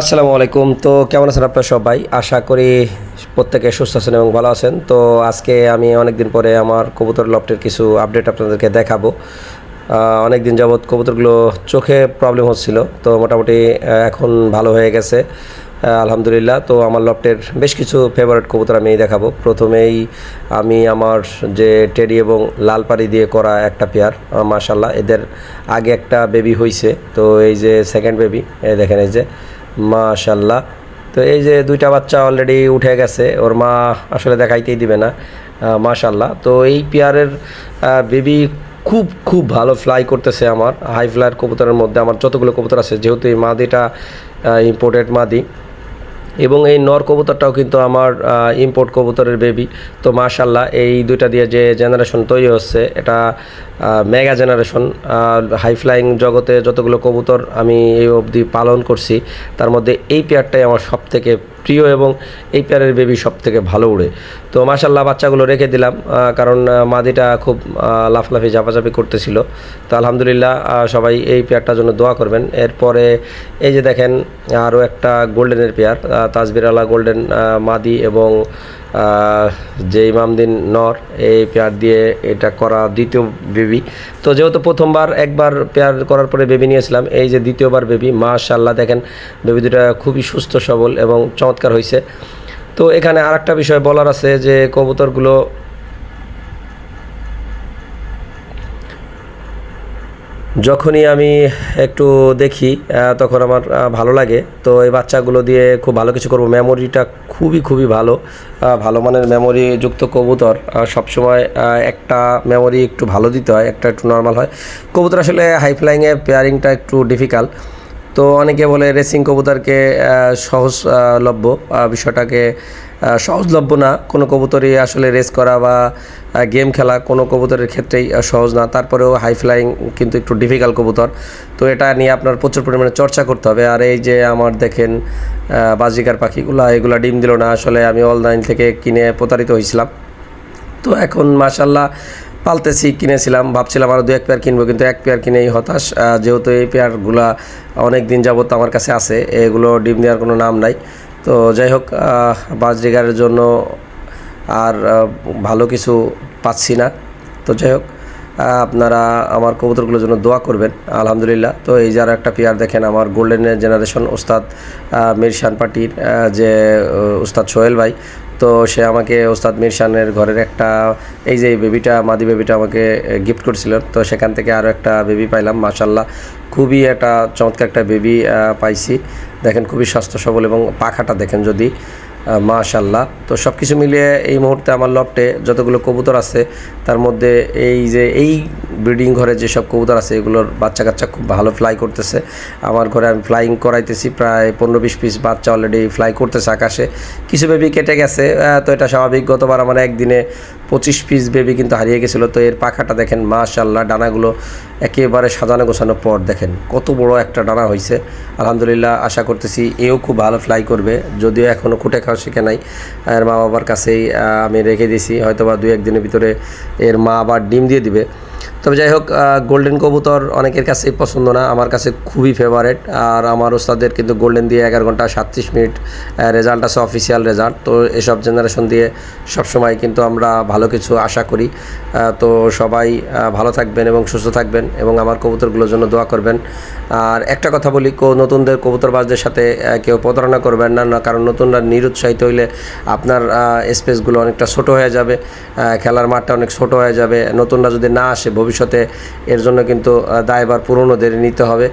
আসসালামু আলাইকুম। তো কেমন আছেন আপনারা সবাই? আশা করি প্রত্যেকে সুস্থ আছেন এবং ভালো আছেন। তো আজকে আমি অনেক দিন পরে আমার কবুতর লফটের কিছু আপডেট আপনাদেরকে দেখাবো। অনেক দিন যাবৎ কবুতরগুলো চোখে প্রবলেম হচ্ছিল। তো মোটামুটি এখন ভালো হয়ে গেছে। আলহামদুলিল্লাহ। তো আমার লফটের বেশ কিছু ফেভারিট কবুতর আমি দেখাবো। প্রথমেই আমি আমার যে টেডি এবং লাল পাড়ি দিয়ে করা একটা পেয়ার মাশাল্লাহ এদের আগে একটা বেবি হয়েছে তো এই যে সেকেন্ড বেবি এই দেখেন এই যে মাশাল্লাহ তো এই যে দুইটা বাচ্চা অলরেডি উঠে গেছে, ওর মা আসলে দেখাইতেই দিবে না মাশাল্লাহ তো এই পেয়ারের বেবি খুব খুব ভালো ফ্লাই করতেছে আমার হাই ফ্লাইয়ের কবুতরের মধ্যে, আমার যতগুলো কবুতর আছে, যেহেতু এই মাদিটা ইম্পোর্টেড মাদি। এবং এই নর কবুতরটাও কিন্তু আমার ইম্পোর্ট কবুতরের বেবি তো মাশাল্লাহ এই দুইটা দিয়ে যে জেনারেশন তৈরি হচ্ছে, এটা মেগা জেনারেশন হাই ফ্লাইং জগতে যতগুলো কবুতর আমি এই অবধি পালন করছি, তার মধ্যে এই পেয়ারটাই আমার সব থেকে প্রিয় এবং এই পেয়ারের বেবি সব থেকে ভালো উড়ে। তো মাশাল্লাহ বাচ্চাগুলো রেখে দিলাম কারণ মাদিটা খুব লাফলাফি, ঝাপাঝাপি করতেছিল। তো আলহামদুলিল্লাহ সবাই এই পেয়ারটার জন্য দোয়া করবেন। এরপরে এই যে দেখেন, আরও একটা গোল্ডেনের পেয়ার তাজবিরালা গোল্ডেন মাদি এবং যে ইমামদিন নর, এই পেয়ার দিয়ে এটা করা দ্বিতীয় বেবি। তো যেহেতু প্রথমবার, একবার পেয়ার করার পরে বেবি নিয়েছিলাম, এই যে দ্বিতীয়বার বেবি মাশাল্লাহ দেখেন, বেবি দুটা খুবই সুস্থ, সবল এবং চমৎকার হয়েছে তো এখানে আরেকটা বিষয় বলার আছে যে কবুতরগুলো যখনই আমি একটু দেখি তখন আমার ভালো লাগে। তো এই বাচ্চাগুলো দিয়ে খুব ভালো কিছু করব। মেমোরিটা খুবই খুবই ভালো। ভালো মানের মেমোরি যুক্ত কবুতর। সবসময় একটা মেমোরি একটু ভালো দিতে হয়, একটা একটু নর্মাল হয়। কবুতর আসলে হাই ফ্লাইংয়ে পেয়ারিংটা একটু ডিফিকাল্ট তো অনেকে বলে রেসিং কবুতরকে সহজলভ্য বিষয়টাকে সহজলভ্য না। কোনো কবুতরই আসলে রেস করা বা গেম খেলা কোনো কবুতরের ক্ষেত্রেই সহজ না। তারপরেও হাই ফ্লাইং কিন্তু একটু ডিফিকাল্ট কবুতর। তো এটা নিয়ে আপনার প্রচুর পরিমাণে চর্চা করতে হবে। আর এই যে আমার দেখেন বাজিকার পাখিগুলা, এগুলা ডিম দিল না। আসলে আমি অনলাইন থেকে কিনে প্রতারিত হয়েছিলাম। তো এখন মাশাল্লাহ পালতেছি, কিনেছিলাম। ভাবছিলাম আরও দু এক পেয়ার কিনবো, কিন্তু এক পেয়ার কিনেই হতাশ। যেহেতু এই পেয়ারগুলা অনেক দিন যাবত আমার কাছে আছে, এগুলো ডিম দেওয়ার কোনো নাম নাই। তো যাই হোক বাজরিগারের জন্য আর ভালো কিছু পাচ্ছি না। তো যাই হোক আপনারা আমার কবুতরগুলোর জন্য দোয়া করবেন, আলহামদুলিল্লাহ। তো এই যারা একটা পেয়ার দেখেন, আমার গোল্ডেন জেনারেশন ওস্তাদ মির শানপাটির যে ওস্তাদ সোহেল ভাই তো সে আমাকে ওস্তাদ মিরশানের ঘরের একটা, এই যে বেবিটা মাদি বেবিটা আমাকে গিফট করছিল। তো সেখান থেকে আরও একটা বেবি পাইলাম মাশাল্লাহ খুবই একটা চমৎকার একটা বেবি পাইছি। দেখেন খুবই স্বাস্থ্য সবল এবং পাখাটা দেখেন যদি। মাশাল্লাহ তো সব কিছু মিলিয়ে এই মুহূর্তে আমার লফটে যতগুলো কবুতর আছে, তার মধ্যে এই যে এই ব্রিডিং ঘরে যেসব কবুতর আছে, এগুলোর বাচ্চা কাচ্চা খুব ভালো ফ্লাই করতেছে। আমার ঘরে আমি ফ্লাইং করাইতেছি প্রায় পনেরো বিশ পিস বাচ্চা অলরেডি ফ্লাই করতেছে আকাশে। কিছু বেবি কেটে গেছে তো এটা স্বাভাবিক। গতবার আমার একদিনে পঁচিশ পিস বেবি কিন্তু হারিয়ে গেছিল। তো এর পাখাটা দেখেন মাশাল্লাহ ডানাগুলো একেবারে সাজানো গোছানো পর দেখেন। কত বড় একটা ডানা হয়েছে আলহামদুলিল্লাহ, আশা করতেছি এও খুব ভালো ফ্লাই করবে। যদিও এখনও খুঁটে খাওয়া শিখে নাই। এর মা বাবার কাছেই আমি রেখে দিয়েছি। হয়তো বা দু একদিনের ভিতরে এর মা আবার ডিম দিয়ে দিবে। তবে যাই হোক গোল্ডেন কবুতর অনেকের কাছেই পছন্দ না, আমার কাছে খুবই ফেভারেট আর আমার ওস্তাদের কিন্তু গোল্ডেন দিয়ে এগারো ঘণ্টা সাতত্রিশ মিনিট রেজাল্ট আছে অফিসিয়াল রেজাল্ট তো এসব জেনারেশন দিয়ে সবসময় কিন্তু আমরা ভালো কিছু আশা করি। তো সবাই ভালো থাকবেন এবং সুস্থ থাকবেন এবং আমার কবুতরগুলোর জন্য দোয়া করবেন। আর একটা কথা বলি নতুনদের কবুতরবাজদের সাথে কেউ প্রতারণা করবেন না না, কারণ নতুনরা নিরুৎসাহিত হইলে আপনার স্পেসগুলো অনেকটা ছোট হয়ে যাবে খেলার মাঠটা অনেক ছোট হয়ে যাবে। নতুনরা যদি না আসে ভবিষ্যতে এর জন্য কিন্তু আহ, দায়ভার পুরনোদের নিতে হবে।